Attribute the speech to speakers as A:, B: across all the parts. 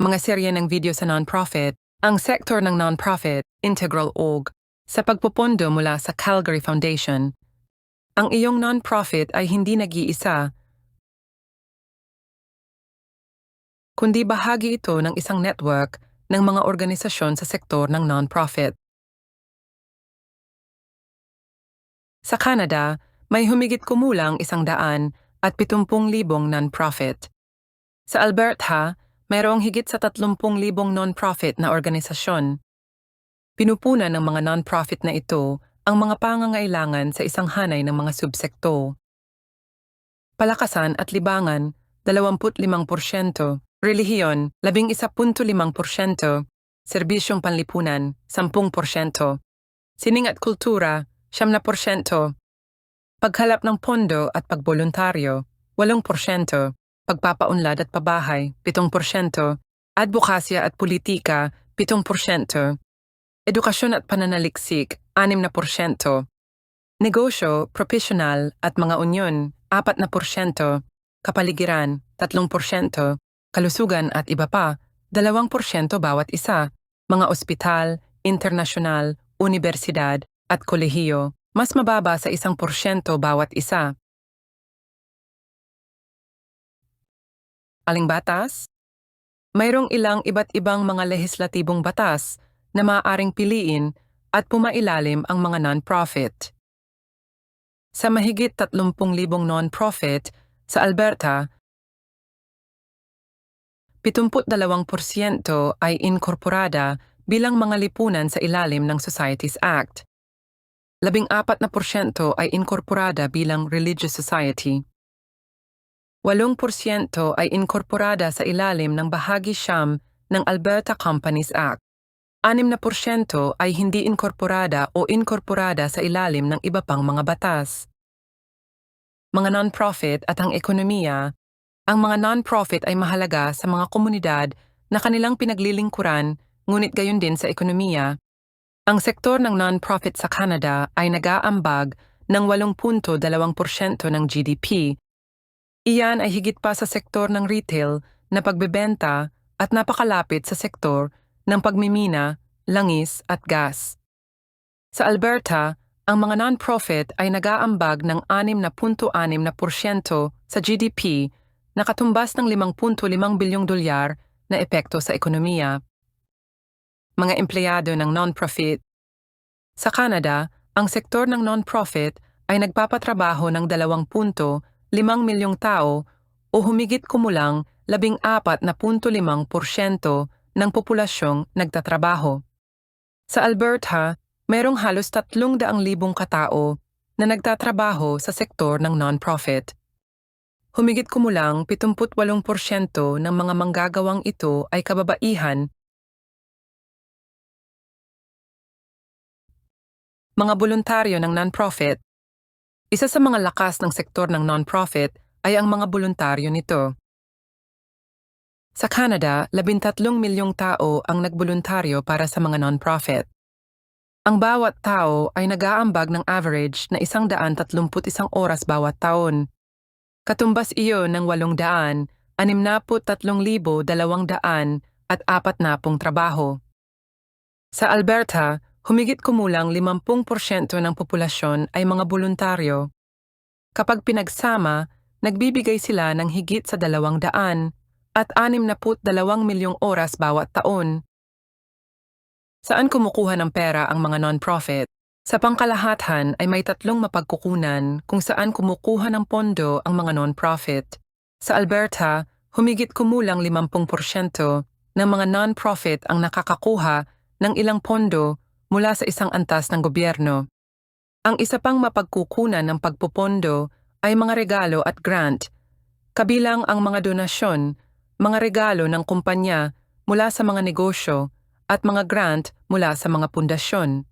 A: mga serye ng video sa non-profit, ang sektor ng non-profit, Integral Org, sa pagpupondo mula sa Calgary Foundation. Ang iyong non-profit ay hindi nag-iisa, kundi bahagi ito ng isang network ng mga organisasyon sa sektor ng non-profit. Sa Canada, may humigit kumulang isang daan at pitumpung libong non-profit. Sa Alberta, mayroong higit sa tatlumpung libong non-profit na organisasyon. Pinupunan ng mga non-profit na ito ang mga pangangailangan sa isang hanay ng mga subsekto. Palakasan at libangan, 25%, relihiyon, 11.5%, serbisyong panlipunan, 10%, sining at kultura, 7%, paghalap ng pondo at pagboluntaryo, 8%, pagpapaunlad at pabahay, 7%, advokasya at politika, 7%, edukasyon at pananaliksik, 6%, negosyo, profesional at mga unyon, 4%, kapaligiran, 3%, kalusugan at iba pa, 2% bawat isa, mga ospital, internasyonal, universidad at kolehiyo, mas mababa sa isang porsyento bawat isa. Aling batas? Mayroong ilang iba't ibang mga lehislatibong batas na maaaring piliin at pumailalim ang mga non-profit. Sa mahigit 30,000 non-profit sa Alberta, 72% ay inkorporada bilang mga lipunan sa ilalim ng Societies Act. 14% ay inkorporada bilang religious society. 8% ay inkorporada sa ilalim ng bahagi siyam ng Alberta Companies Act. 6% ay hindi inkorporada o inkorporada sa ilalim ng iba pang mga batas. Mga non-profit at ang ekonomiya, ang mga non-profit ay mahalaga sa mga komunidad na kanilang pinaglilingkuran ngunit gayon din sa ekonomiya. Ang sektor ng non-profit sa Canada ay nag-aambag ng 8.2% ng GDP. Iyan ay higit pa sa sektor ng retail na pagbebenta at napakalapit sa sektor ng pagmimina, langis at gas. Sa Alberta, ang mga non-profit ay nag-aambag ng 6.6% sa GDP na katumbas ng 5.5 bilyong dolyar na epekto sa ekonomiya. Mga empleyado ng non-profit Sa Canada, ang sektor ng non-profit ay nagpapatrabaho ng 2.5 milyong tao o humigit kumulang 14.5% ng populasyong nagtatrabaho. Sa Alberta, mayroong halos 300,000 katao na nagtatrabaho sa sektor ng non-profit. Humigit kumulang 78% ng mga manggagawang ito ay kababaihan. Mga voluntaryo ng non-profit Isa sa mga lakas ng sektor ng non-profit ay ang mga voluntaryo nito. Sa Canada, 13 milyong tao ang nagboluntaryo para sa mga non-profit. Ang bawat tao ay nag-aambag ng average na 131 oras bawat taon. Katumbas iyon ng 800, 63,200 at 40 trabaho. Sa Alberta, humigit kumulang 50% ng populasyon ay mga voluntaryo. Kapag pinagsama, nagbibigay sila ng higit sa 200 at 62 milyong oras bawat taon. Saan kumukuha ng pera ang mga non-profit? Sa pangkalahatan ay may tatlong mapagkukunan kung saan kumukuha ng pondo ang mga non-profit. Sa Alberta, humigit kumulang 50% ng mga non-profit ang nakakakuha ng ilang pondo mula sa isang antas ng gobyerno. Ang isa pang mapagkukunan ng pagpupondo ay mga regalo at grant, kabilang ang mga donasyon mga regalo ng kumpanya mula sa mga negosyo at mga grant mula sa mga pundasyon.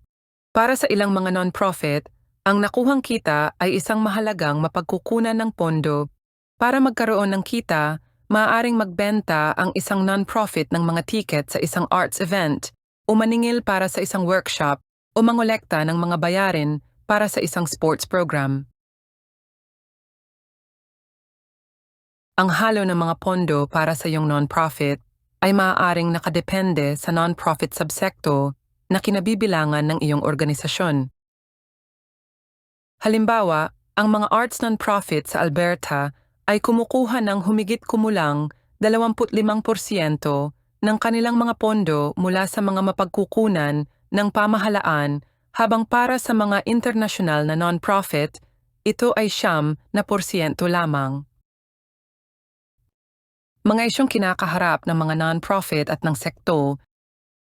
A: Para sa ilang mga non-profit, ang nakuhang kita ay isang mahalagang mapagkukunan ng pondo. Para magkaroon ng kita, maaaring magbenta ang isang non-profit ng mga ticket sa isang arts event, o maningil para sa isang workshop, o mangolekta ng mga bayarin para sa isang sports program. ang halo ng mga pondo para sa iyong non-profit, ay maaaring nakadepende sa non-profit subsekto na kinabibilangan ng iyong organisasyon. Halimbawa, ang mga arts non-profit sa Alberta ay kumukuha ng humigit kumulang 25% ng kanilang mga pondo mula sa mga mapagkukunan ng pamahalaan habang para sa mga international na non-profit, ito ay siyam na porsyento lamang. Mga isyong kinakaharap ng mga non-profit at ng sekto,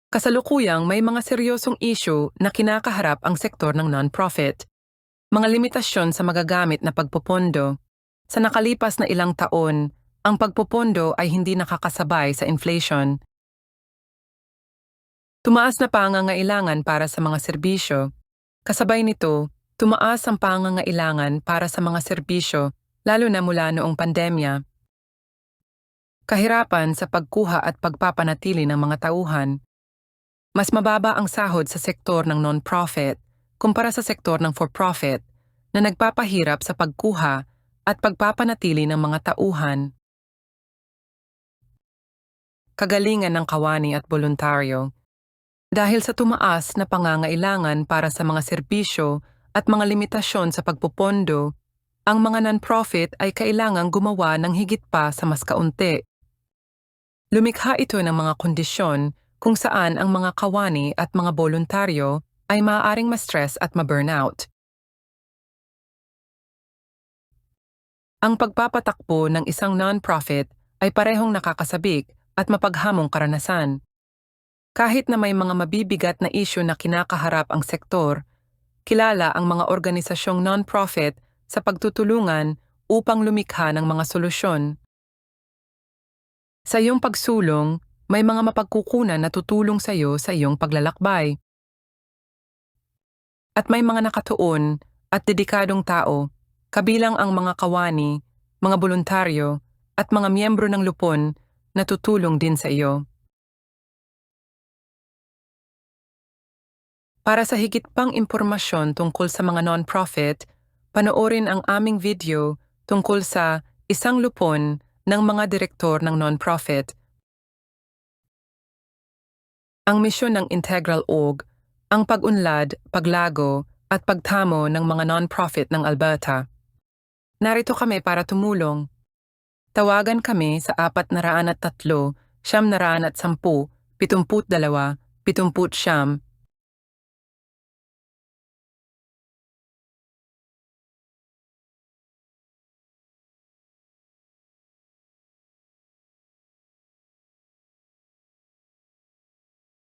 A: kasalukuyang may mga seryosong issue na kinakaharap ang sektor ng non-profit. Mga limitasyon sa magagamit na pagpopondo. Sa nakalipas na ilang taon, ang pagpopondo ay hindi nakakasabay sa inflation. Tumaas na pangangailangan para sa mga serbisyo. Kasabay nito, tumaas ang pangangailangan para sa mga serbisyo, lalo na mula noong pandemya. Kahirapan sa pagkuha at pagpapanatili ng mga tauhan. Mas mababa ang sahod sa sektor ng non-profit kumpara sa sektor ng for-profit na nagpapahirap sa pagkuha at pagpapanatili ng mga tauhan. Kagalingan ng kawani at voluntaryo dahil sa tumaas na pangangailangan para sa mga serbisyo at mga limitasyon sa pagpupondo, ang mga non-profit ay kailangang gumawa ng higit pa sa mas kaunti. Lumikha ito ng mga kondisyon kung saan ang mga kawani at mga voluntaryo ay maaaring ma-stress at ma-burnout. Ang pagpapatakbo ng isang non-profit ay parehong nakakasabik at mapaghamong karanasan. Kahit na may mga mabibigat na isyu na kinakaharap ang sektor, kilala ang mga organisasyong non-profit sa pagtutulungan upang lumikha ng mga solusyon. Sa iyong pagsulong, may mga mapagkukunan na tutulong sa iyo sa iyong paglalakbay. At may mga nakatuon at dedikadong tao, kabilang ang mga kawani, mga voluntaryo, at mga miyembro ng lupon na tutulong din sa iyo. Para sa higit pang impormasyon tungkol sa mga non-profit, panoorin ang aming video tungkol sa isang lupon ng mga direktor ng non-profit. Ang misyon ng Integral Org, ang pag-unlad, paglago, at pagtamo ng mga non-profit ng Alberta. Narito kami para tumulong. Tawagan kami sa 403, 710, 72, 70,